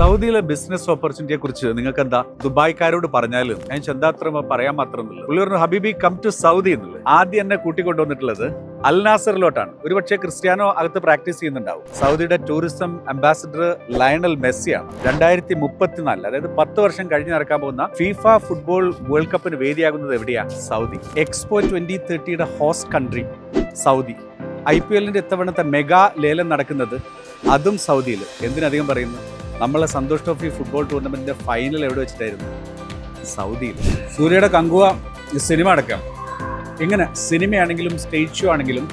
സൗദിയിലെ ബിസിനസ് ഓപ്പർച്യൂണിറ്റിയെ കുറിച്ച് നിങ്ങൾക്ക് എന്താ ദുബായ്ക്കാരോട് പറഞ്ഞാലും ഞാൻ ചെന്താത്ര പറയാൻ പുള്ളി പറഞ്ഞു ഹബീബി കം ടു സൗദി എന്നുള്ളത്. ആദ്യം എന്നെ കൂട്ടിക്കൊണ്ടുവന്നിട്ടുള്ളത് അൽ നാസറിലോട്ടാണ് ഒരുപക്ഷെ ക്രിസ്ത്യാനോ അകത്ത് പ്രാക്ടീസ് ചെയ്യുന്നുണ്ടാവും. സൗദിയുടെ ടൂറിസം അംബാസിഡർ ലയണൽ മെസ്സിയാണ്. രണ്ടായിരത്തി മുപ്പത്തിനാലിൽ അതായത് പത്ത് വർഷം കഴിഞ്ഞ് നടക്കാൻ പോകുന്ന ഫിഫ ഫുട്ബോൾ വേൾഡ് കപ്പിന് വേദിയാകുന്നത് എവിടെയാ? Saudi. Expo twenty തേർട്ടിയുടെ host country Saudi. I P എല്ലിന്റെ ഇത്തവണത്തെ മെഗാ ലേലം നടക്കുന്നത് അതും സൗദിയിൽ എന്തിനധികം പറയുന്നു? നമ്മളെ സന്തോഷ് ട്രോഫി ഫുട്ബോൾ ടൂർണമെന്റിന്റെ ഫൈനൽ എവിടെ വെച്ചിട്ടായിരുന്നു? സൗദിയിൽ. സൂര്യയുടെ കങ്കുവ സിനിമ അടക്കം. ഇങ്ങനെ സിനിമയാണെങ്കിലും സ്റ്റേജ് ഷോ ആണെങ്കിലും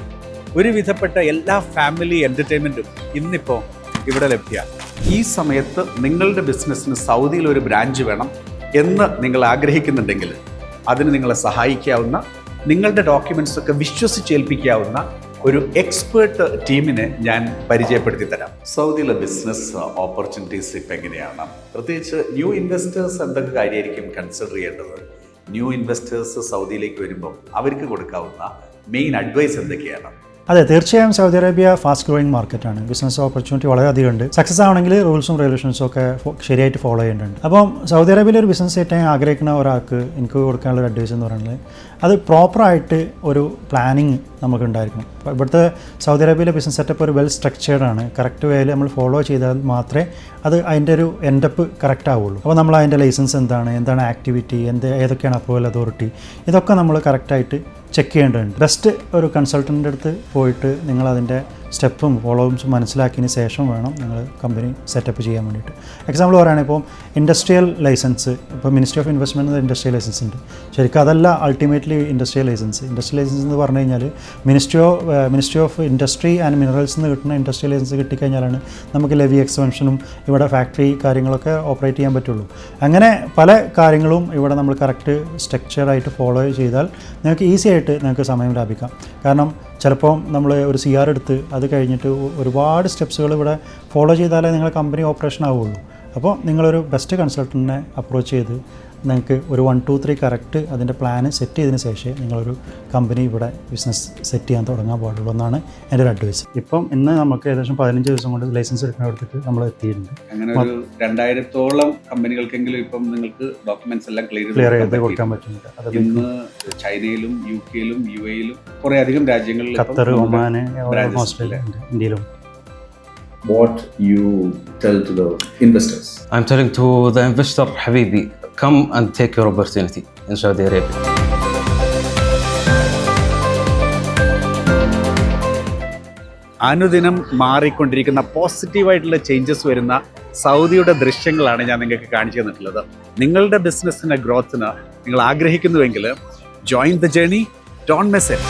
ഒരുവിധപ്പെട്ട എല്ലാ ഫാമിലി എന്റർടൈൻമെന്റും ഇന്നിപ്പോൾ ഇവിടെ ലഭ്യമാണ് ഈ സമയത്ത് നിങ്ങളുടെ ബിസിനസ്സിന് സൗദിയിൽ ഒരു ബ്രാഞ്ച് വേണം എന്ന് നിങ്ങൾ ആഗ്രഹിക്കുന്നുണ്ടെങ്കിൽ അതിന് നിങ്ങളെ സഹായിക്കാവുന്ന നിങ്ങളുടെ ഡോക്യുമെന്റ്സ് ഒക്കെ വിശ്വസിച്ചേൽപ്പിക്കാവുന്ന ഒരു എക്സ്പേർട്ട് ടീമിനെ ഞാൻ പരിചയപ്പെടുത്തി തരാം സൗദിയിലെ ബിസിനസ് ഓപ്പർച്യൂണിറ്റീസ് ഇപ്പം എങ്ങനെയാണ്? പ്രത്യേകിച്ച് ന്യൂ ഇൻവെസ്റ്റേഴ്സ് എന്തൊക്കെ കാര്യമായിരിക്കും കൺസിഡർ ചെയ്യേണ്ടത്? ന്യൂ ഇൻവെസ്റ്റേഴ്സ് സൗദിയിലേക്ക് വരുമ്പം അവർക്ക് കൊടുക്കാവുന്ന മെയിൻ അഡ്വൈസ് എന്തൊക്കെയാണ്? അതെ തീർച്ചയായും സൗദി അറേബ്യ ഫാസ്റ്റ് ഗ്രോയിങ് മാർക്കറ്റാണ് ബിസിനസ് ഓപ്പർച്യൂണിറ്റി വളരെയധികം ഉണ്ട് സക്സസ് ആണെങ്കിൽ റൂൾസും റെഗുലേഷൻസും ഒക്കെ ശരിയായിട്ട് ഫോളോ ചെയ്യേണ്ടതുണ്ട്. അപ്പം സൗദി അറേബ്യയിൽ ഒരു ബിസിനസ് ഏറ്റവും ആഗ്രഹിക്കുന്ന ഒരാൾക്ക് എനിക്ക് കൊടുക്കാനുള്ള ഒരു അഡ്വൈസ് എന്ന് പറയുന്നത് അത് പ്രോപ്പറായിട്ട് ഒരു പ്ലാനിങ് നമുക്ക് ഉണ്ടായിരിക്കണം. ഇവിടുത്തെ സൗദി അറേബ്യയിലെ ബിസിനസ് സെറ്റപ്പ് ഒരു വെൽ സ്ട്രക്ചേർഡ് ആണ്. കറക്റ്റ് വേയിൽ നമ്മൾ ഫോളോ ചെയ്താൽ മാത്രമേ അത് അതിന്റെ ഒരു എൻഡപ്പ് കറക്റ്റ് ആവുള്ളൂ. അപ്പോൾ നമ്മൾ അതിന്റെ ലൈസൻസ് എന്താണ് എന്താണ് ആക്ടിവിറ്റി എന്ത് ഏതൊക്കെയാണ് അപ്രൂവൽ അതോറിറ്റി ഇതൊക്കെ നമ്മൾ കറക്റ്റായിട്ട് ചെക്ക് ചെയ്യേണ്ടതുണ്ട്. ബെസ്റ്റ് ഒരു കൺസൾട്ടന്റെ അടുത്ത് പോയിട്ട് നിങ്ങൾ അതിന്റെ സ്റ്റെപ്പും ഫോളോവിംസും മനസ്സിലാക്കിയതിന് ശേഷം വേണം നിങ്ങൾ കമ്പനി സെറ്റപ്പ് ചെയ്യാൻ വേണ്ടിയിട്ട്. എക്സാമ്പിൾ പറയുകയാണെങ്കിൽ ഇപ്പോൾ ഇൻഡസ്ട്രിയൽ ലൈസൻസ് ഇപ്പോൾ ministry of investment industrial licence ഉണ്ട്. ശരിക്കും അതല്ല ultimately industrial licence industrial licence എന്ന് പറഞ്ഞു കഴിഞ്ഞാൽ ministry of ministry of industry and minerals നിന്ന് കിട്ടുന്ന ഇൻഡസ്ട്രിയൽ ലൈസൻസ് കിട്ടിക്കഴിഞ്ഞാലാണ് നമുക്ക് ലെവി എക്സ്പെൻഷനും ഇവിടെ ഫാക്ടറി കാര്യങ്ങളൊക്കെ ഓപ്പറേറ്റ് ചെയ്യാൻ പറ്റുള്ളൂ. അങ്ങനെ പല കാര്യങ്ങളും ഇവിടെ നമ്മൾ കറക്റ്റ് സ്ട്രക്ചറായിട്ട് ഫോളോ ചെയ്താൽ നിങ്ങൾക്ക് ഈസി ആയിട്ട് നിങ്ങൾക്ക് സമയം ലാഭിക്കാം. കാരണം ചിലപ്പോൾ നമ്മൾ ഒരു സി ആർ എടുത്ത് അത് കഴിഞ്ഞിട്ട് ഒരുപാട് സ്റ്റെപ്സുകൾ ഇവിടെ ഫോളോ ചെയ്താലേ നിങ്ങളുടെ കമ്പനി ഓപ്പറേഷൻ ആവുള്ളൂ. അപ്പോൾ നിങ്ങളൊരു ബെസ്റ്റ് കൺസൾട്ടന്റിനെ അപ്രോച്ച് ചെയ്ത് നിങ്ങൾക്ക് ഒരു വൺ ടു ത്രീ കറക്റ്റ് അതിന്റെ പ്ലാന് സെറ്റ് ചെയ്തതിന് ശേഷമേ നിങ്ങളൊരു കമ്പനി ഇവിടെ ബിസിനസ് സെറ്റ് ചെയ്യാൻ തുടങ്ങാൻ പാടുള്ളൂ എന്നാണ് എന്റെ ഒരു അഡ്വൈസ് ഇപ്പം ഇന്ന് നമുക്ക് ഏകദേശം പതിനഞ്ച് ദിവസം കൊണ്ട് ലൈസൻസ് എടുക്കുന്നിടത്തേക്ക് നമ്മൾ എത്തിയിട്ടുണ്ട്. അങ്ങനെ ഒരു രണ്ടായിരത്തോളം കമ്പനികൾക്കെങ്കിലും ഇപ്പം നിങ്ങൾക്ക് ഡോക്യുമെന്റ്സ് എല്ലാം ക്ലിയർ ക്ലിയർ ചെയ്ത് കൊടുക്കാൻ പറ്റുന്നുണ്ട്. അത് ഇന്ന് ചൈനയിലും യു കെയിലും യു എയിലും കുറേ അധികം രാജ്യങ്ങളിൽ ഖത്തർ ഒമാന് ഓസ്ട്രേലിയ ഉണ്ട് ഇന്ത്യയിലും. What you tell to the investors? I'm telling to the investor, Habibi, come and take your opportunity. In Saudi Arabia. അനുദിനം മാറിക്കൊണ്ടിരിക്കുന്ന പോസിറ്റീവായിട്ടുള്ള ചേഞ്ചസ് വരുന്ന സൗദിയുടെ ദൃശ്യങ്ങളാണ് ഞാൻ നിങ്ങൾക്ക് കാണിച്ചു തന്നിട്ടുള്ളത്. നിങ്ങളുടെ ബിസിനസ്സിന്റെ ഗ്രോത്തിന് നിങ്ങൾ ആഗ്രഹിക്കുന്നുവെങ്കിൽ join the journey don't message